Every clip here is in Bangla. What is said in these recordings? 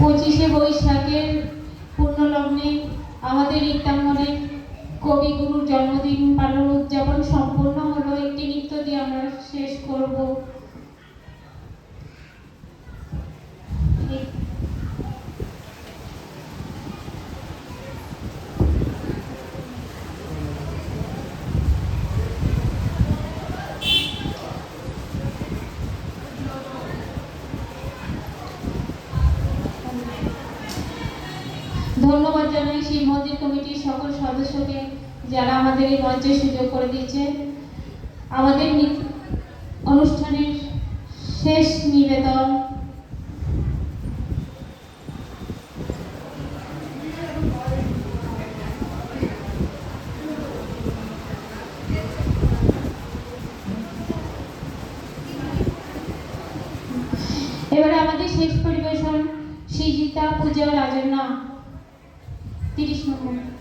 পঁচিশে বৈশাখের পূর্ণলগ্নে আমাদের ইত্যাঙ্গনে কবিগুরুর জন্মদিন পালন উদযাপন সম্পূর্ণ ধন্যবাদ জানাই সেই মন্দির কমিটির সকল সদস্যকে যারা আমাদের এই মঞ্চে সুযোগ করে দিয়েছে। আমাদের অনুষ্ঠানের শেষ নিবেদন এবারে আমাদের শেষ পরিবেশন শ্রীজিতা পূজা রাজনা Dirige-me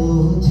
vou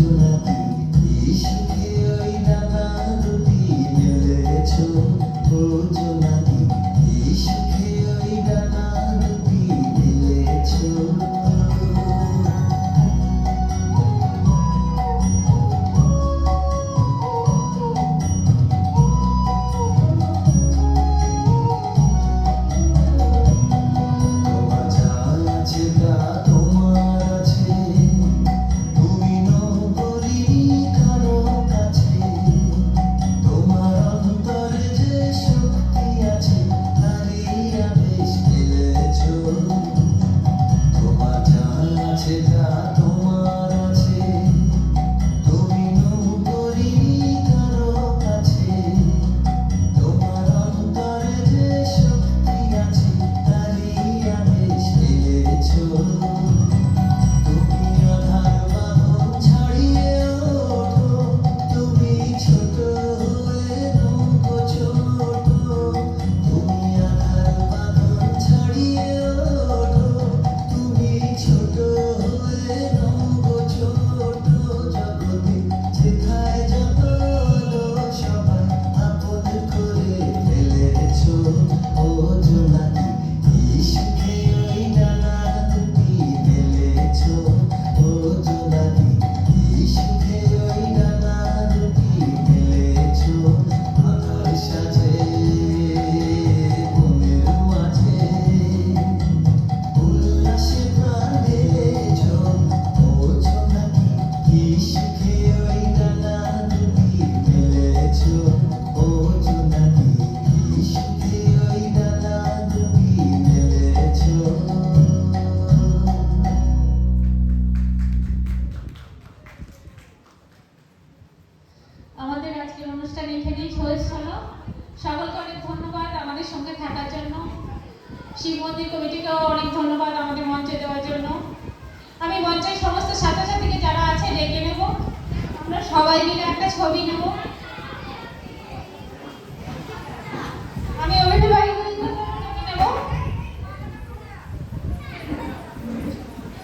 শিব মন্দির কমিটিকেও অনেক ধন্যবাদ আমাদের মঞ্চে দেওয়ার জন্য। আমি মঞ্চের সমস্ত ছাত্রছাত্রীকে যারা আছে ডেকে নেব। আমরা সবাই মিলে একটা ছবি নেব।